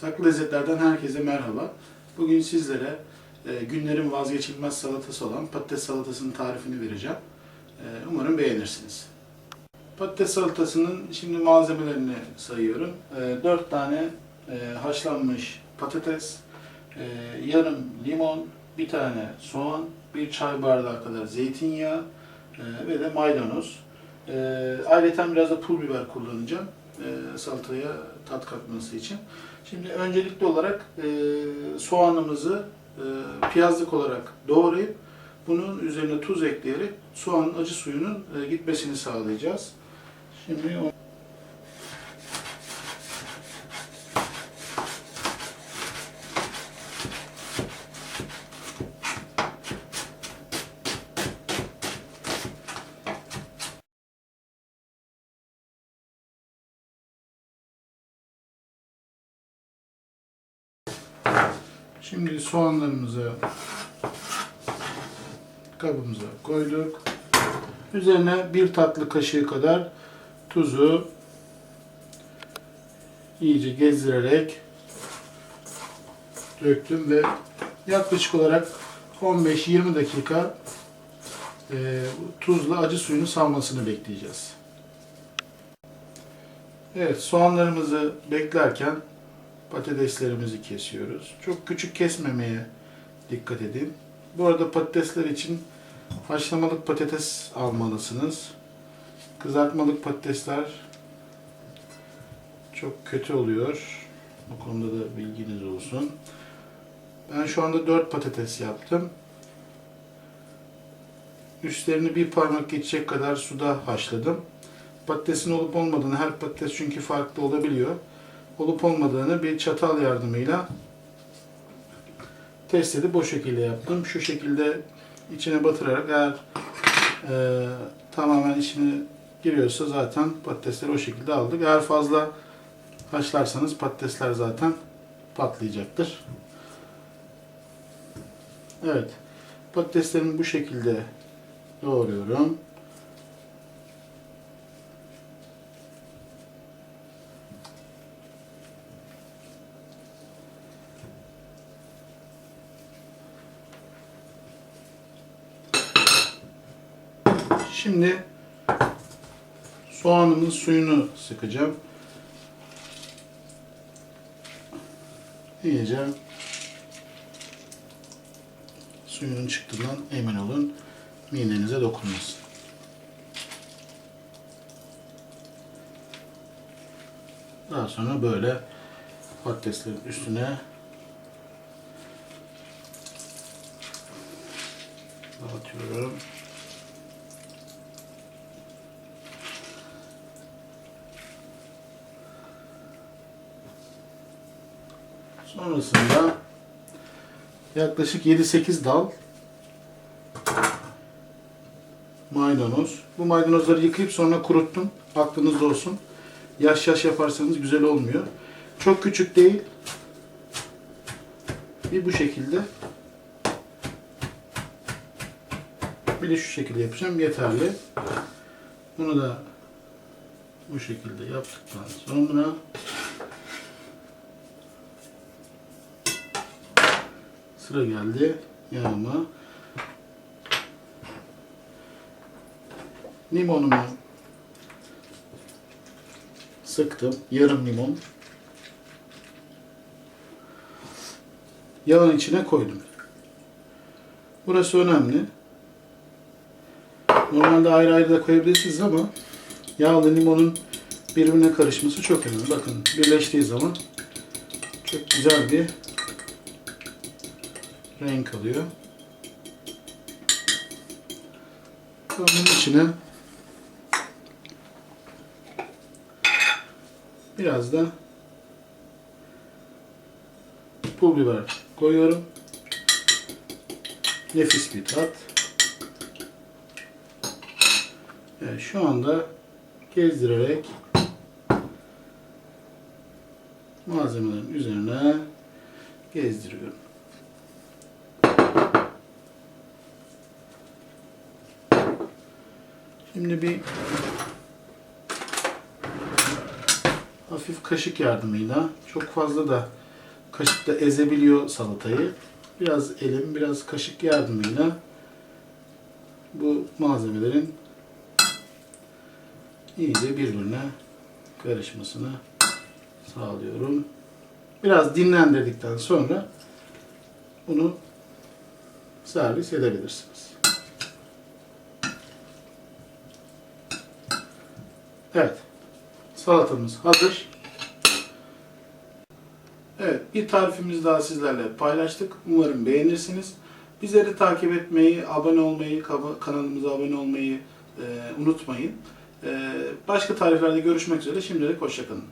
Saklı Lezzetler'den herkese merhaba. Bugün sizlere e, günlerin vazgeçilmez salatası olan patates salatasının tarifini vereceğim. E, umarım beğenirsiniz. Patates salatasının şimdi malzemelerini sayıyorum. E, 4 tane e, haşlanmış patates, e, yarım limon, bir tane soğan, bir çay bardağı kadar zeytinyağı e, ve de maydanoz. E, ayrıca biraz da pul biber kullanacağım e, salataya tat katması için. Şimdi öncelikli olarak e, soğanımızı e, piyazlık olarak doğrayıp bunun üzerine tuz ekleyerek soğanın acı suyunun e, gitmesini sağlayacağız. Şimdi Şimdi soğanlarımızı kabımıza koyduk. Üzerine bir tatlı kaşığı kadar tuzu iyice gezdirerek döktüm ve yaklaşık olarak 15-20 dakika e, tuzla acı suyunu salmasını bekleyeceğiz. Evet soğanlarımızı beklerken patateslerimizi kesiyoruz. Çok küçük kesmemeye dikkat edin. Bu arada patatesler için haşlamalık patates almalısınız. Kızartmalık patatesler çok kötü oluyor. Bu konuda da bilginiz olsun. Ben şu anda 4 patates yaptım. Üstlerini bir parmak geçecek kadar suda haşladım. Patatesin olup olmadığını, her patates çünkü farklı olabiliyor olup olmadığını bir çatal yardımıyla test edip o şekilde yaptım. Şu şekilde içine batırarak eğer e, tamamen içine giriyorsa zaten patatesleri o şekilde aldık. Eğer fazla haşlarsanız patatesler zaten patlayacaktır. Evet. Patateslerimi bu şekilde doğruyorum. Şimdi soğanımın suyunu sıkacağım. İyice suyunun çıktığından emin olun. Midenize dokunmasın. Daha sonra böyle patateslerin üstüne dağıtıyorum. Sonrasında yaklaşık 7-8 dal maydanoz. Bu maydanozları yıkayıp sonra kuruttum. Aklınızda olsun. Yaş yaş yaparsanız güzel olmuyor. Çok küçük değil. Bir bu şekilde. Bir de şu şekilde yapacağım. Yeterli. Bunu da bu şekilde yaptıktan sonra Sıra geldi yağıma. Limonumu sıktım. Yarım limon. Yağın içine koydum. Burası önemli. Normalde ayrı ayrı da koyabilirsiniz ama yağlı limonun birbirine karışması çok önemli. Bakın birleştiği zaman çok güzel bir renk alıyor. Bunun içine biraz da pul biber koyuyorum. Nefis bir tat. Evet, şu anda gezdirerek malzemelerin üzerine gezdiriyorum. Şimdi bir hafif kaşık yardımıyla çok fazla da kaşıkla ezebiliyor salatayı. Biraz elim, biraz kaşık yardımıyla bu malzemelerin iyice birbirine karışmasını sağlıyorum. Biraz dinlendirdikten sonra bunu servis edebilirsiniz. Evet. Salatamız hazır. Evet, bir tarifimiz daha sizlerle paylaştık. Umarım beğenirsiniz. Bizleri takip etmeyi, abone olmayı, kanalımıza abone olmayı e, unutmayın. E, başka tariflerde görüşmek üzere. Şimdilik hoşçakalın.